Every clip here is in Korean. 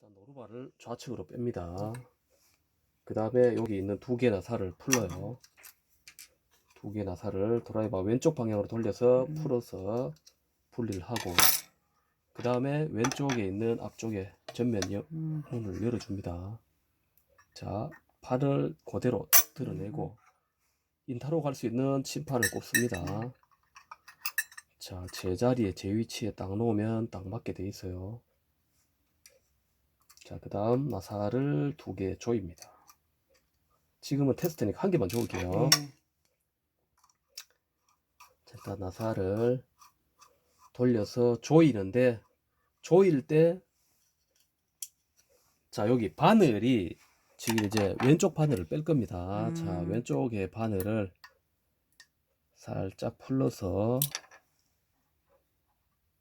일단 노루발을 좌측으로 뺍니다. 그 다음에 여기 있는 두 개나 살을 풀러요. 두 개나 살을 드라이버 왼쪽 방향으로 돌려서 음. 풀어서 분리를 하고 그 다음에 왼쪽에 있는 앞쪽에 전면 여- 음. 문을 열어줍니다. 자, 팔을 그대로 드러내고 인타로 갈 수 있는 침판을 꼽습니다. 자, 제자리에 제 위치에 딱 놓으면 딱 맞게 돼 있어요. 자, 그 다음 나사를 두 개 조입니다. 지금은 테스트니까 한 개만 조을게요. 네. 자, 일단 나사를 돌려서 조이는데 조일 때 자, 여기 바늘이 지금 이제 왼쪽 바늘을 뺄 겁니다. 자, 음. 왼쪽에 바늘을 살짝 풀러서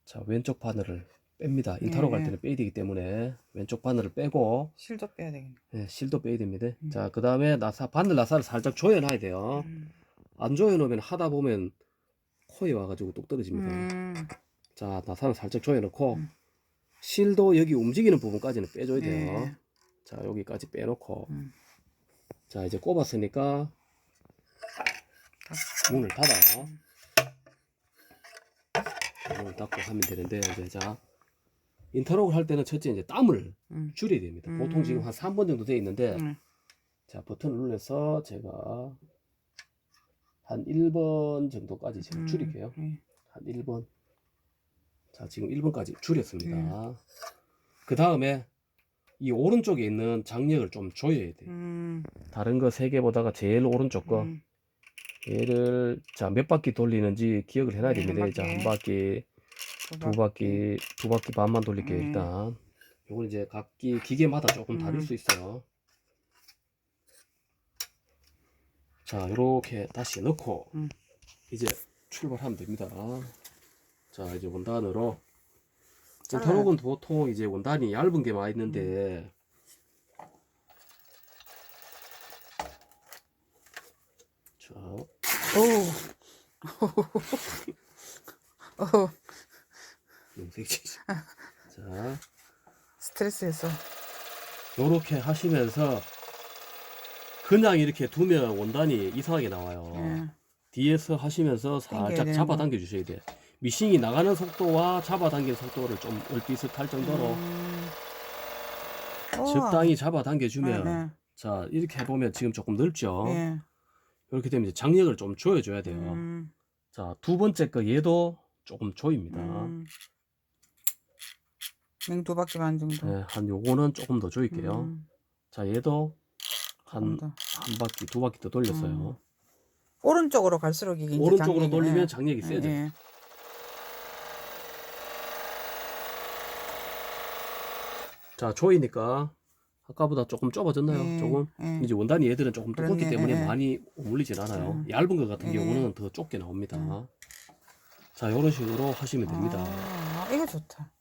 자, 왼쪽 바늘을 뺍니다. 인타로 갈 예. 때는 빼야 되기 때문에 왼쪽 바늘을 빼고 실도 빼야 되겠네. 예, 실도 빼야 됩니다. 음. 자, 그 다음에 나사, 바늘 나사를 살짝 조여놔야 돼요. 음. 안 조여놓으면 하다 보면 코에 와가지고 뚝 떨어집니다. 음. 자, 나사를 살짝 조여놓고 음. 실도 여기 움직이는 부분까지는 빼줘야 돼요. 네. 자, 여기까지 빼놓고 음. 자, 이제 꼽았으니까 문을 닫아요. 음. 문을 닫고 하면 되는데 이제 자 인터록을 할 때는 첫째 이제 땀을 음. 줄여야 됩니다. 음. 보통 지금 한 3번 정도 돼 있는데 음. 자 버튼을 눌러서 제가 한 1번 정도까지 지금 음. 줄일게요. 네. 한 1번. 자, 지금 1번까지 줄였습니다. 음. 그 다음에 이 오른쪽에 있는 장력을 좀 조여야 돼요. 음. 다른 거 세 개 보다가 제일 오른쪽 거 음. 얘를 자 몇 바퀴 돌리는지 기억을 해놔야 됩니다. 자, 한 바퀴, 두 바퀴, 두 바퀴 반만 돌릴게요. 음. 일단 요건 이제 각기 기계마다 조금 다를 음. 수 있어요. 자, 요렇게 다시 넣고 음. 이제 출발하면 됩니다. 자, 이제 원단으로 잘라야 인터록은 보통 이제 원단이 얇은 게 많이 있는데 자, 오. 오. 용색지. 자, 스트레스에서. 요렇게 하시면서 그냥 이렇게 두면 원단이 이상하게 나와요. 예. 뒤에서 하시면서 살짝 되는 잡아당겨 주셔야 돼. 미싱이 나가는 속도와 잡아당기는 속도를 좀 얼비슷할 정도로 음. 우와. 적당히 잡아당겨 주면 네, 자 이렇게 해보면 지금 조금 넓죠. 네. 예. 이렇게 되면 이제 장력을 좀 조여줘야 돼요. 음. 자 두 번째 거 얘도 조금 조입니다. 음. 냉두 바퀴만 정도. 네, 한 요거는 조금 더 조일게요. 음. 자 얘도 한 조금 더. 한 바퀴 두 바퀴 더 돌렸어요. 오른쪽으로 갈수록 이게 이제 오른쪽으로 장력이- 돌리면 예. 장력이 예, 세져요. 예. 자 조이니까 아까보다 조금 좁아졌나요? 예, 조금 예. 이제 원단이 얘들은 조금 두껍기 때문에 예. 많이 오물리진 않아요. 음. 얇은 것 같은 예. 경우는 더 좁게 나옵니다. 음. 자 이런 식으로 하시면 됩니다. 아, 이거 좋다.